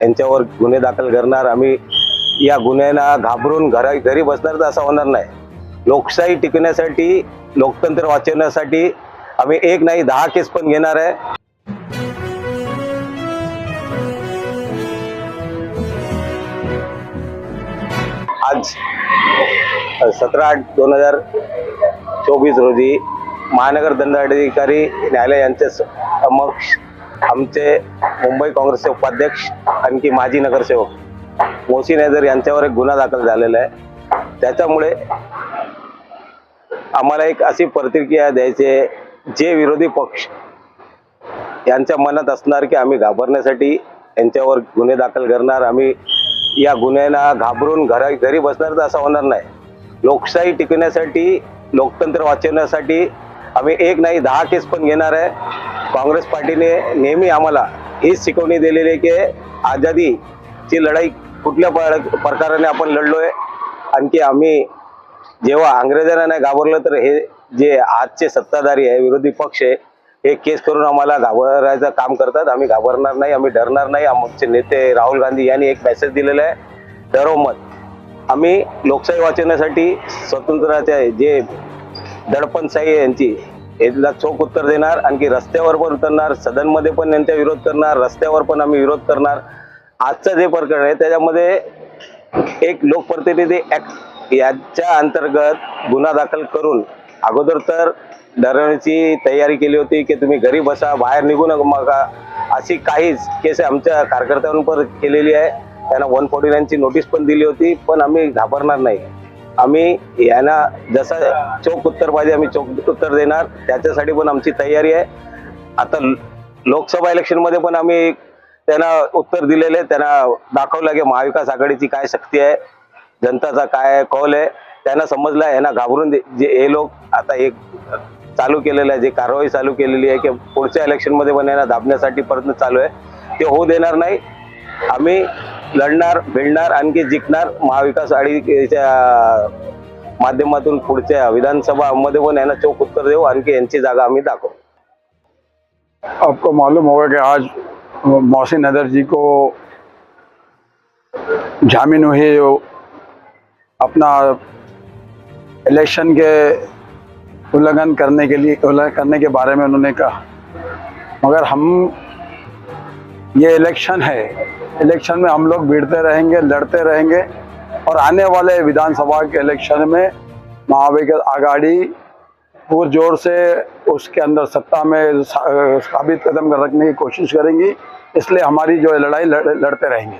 यांच्यावर गुन्हे दाखल करणार. आम्ही या गुन्ह्यांना घाबरून घरा घरी बसणार तर असं होणार नाही. लोकशाही टिकण्यासाठी लोकतंत्र वाचवण्यासाठी आम्ही एक नाही दहा केस पण घेणार आहे. आज सतरा आठ दोन हजार चोवीस रोजी महानगर दंडाधिकारी न्यायालय यांच्या समक्ष आमचे मुंबई काँग्रेसचे उपाध्यक्ष आणखी माजी नगरसेवक मोहसिन हैदर यांच्यावर एक गुन्हा दाखल झालेला आहे. त्याच्यामुळे आम्हाला एक अशी प्रतिक्रिया द्यायची जे विरोधी पक्ष यांच्या मनात असणार की आम्ही घाबरण्यासाठी यांच्यावर गुन्हे दाखल करणार आम्ही या गुन्ह्यांना घाबरून घरा घरी बसणार तर असं होणार नाही. लोकशाही टिकण्यासाठी लोकतंत्र वाचवण्यासाठी आम्ही एक नाही दहा केस पण घेणार आहे. काँग्रेस पार्टीने नेहमी आम्हाला हीच शिकवणी दिलेली आहे की आझादीची लढाई कुठल्या प्रकाराने आपण लढलोय? आणखी आम्ही जेव्हा अंग्रेजांना नाही घाबरलं तर हे जे आजचे सत्ताधारी आहे विरोधी पक्ष आहे हे केस करून आम्हाला घाबरायचं काम करतात. आम्ही घाबरणार नाही आम्ही डरणार नाही. आमचे नेते राहुल गांधी यांनी एक मेसेज दिलेला आहे डरो मत. आम्ही लोकशाही वाचवण्यासाठी स्वतंत्राचे जे दडपणशाही यांची याला चोख उत्तर देणार आणखी रस्त्यावर पण उतरणार सदनमध्ये पण यांचा विरोध करणार रस्त्यावर पण आम्ही विरोध करणार. आजचं जे प्रकरण आहे त्याच्यामध्ये एक लोकप्रतिनिधी ऍक्ट याच्या अंतर्गत गुन्हा दाखल करून अगोदर तर डरवण्याची तयारी केली होती की तुम्ही घरी बसा बाहेर निघू नका अशी काहीच केस आमच्या कार्यकर्त्यांवर केलेली आहे. त्यांना वन फोर्टी नाईनची नोटीस पण दिली होती पण आम्ही घाबरणार नाही. आम्ही यांना जसं चोख उत्तर पाहिजे आम्ही चोख उत्तर देणार. त्याच्यासाठी पण आमची तयारी आहे. आता लोकसभा इलेक्शनमध्ये पण आम्ही त्यांना उत्तर दिलेले आहे. त्यांना दाखवलं की महाविकास आघाडीची काय शक्ती आहे जनताचा काय कौल आहे. त्यांना समजलं आहे यांना घाबरून दे- जे हे लोक आता एक चालू केलेलं आहे जे कारवाई चालू केलेली आहे की पुढच्या इलेक्शनमध्ये पण यांना दाबण्यासाठी प्रयत्न चालू आहे. ते होऊ देणार नाही. आम्ही लढणार भिडणार आणखी जिंकणार महाविकास आघाडीच्या माध्यमातून पुढच्या विधानसभा मध्ये पण यांना चौक उत्तर देऊ आणखी यांची जागा आम्ही दाखवू. आपको मालूम होगा कि आज मोहसिन नदर जी को जामीन हुई जो अपना इलेक्शन के उल्लंघन करने के लिए उल्लंघन करने के बारे में उन्होंने कहा। मगर हम ये इलेक्शन है। इलेक्शन में हम लोग भिड़ते रहेंगे लड़ते रहेंगे और आने वाले विधानसभा के इलेक्शन में महाविकास आघाड़ी पुरजोर से उसके अंदर सत्ता में साबित कदम रखने की कोशिश करेंगी। इसलिए हमारी जो लड़ाई लड़, लड़ते रहेंगे।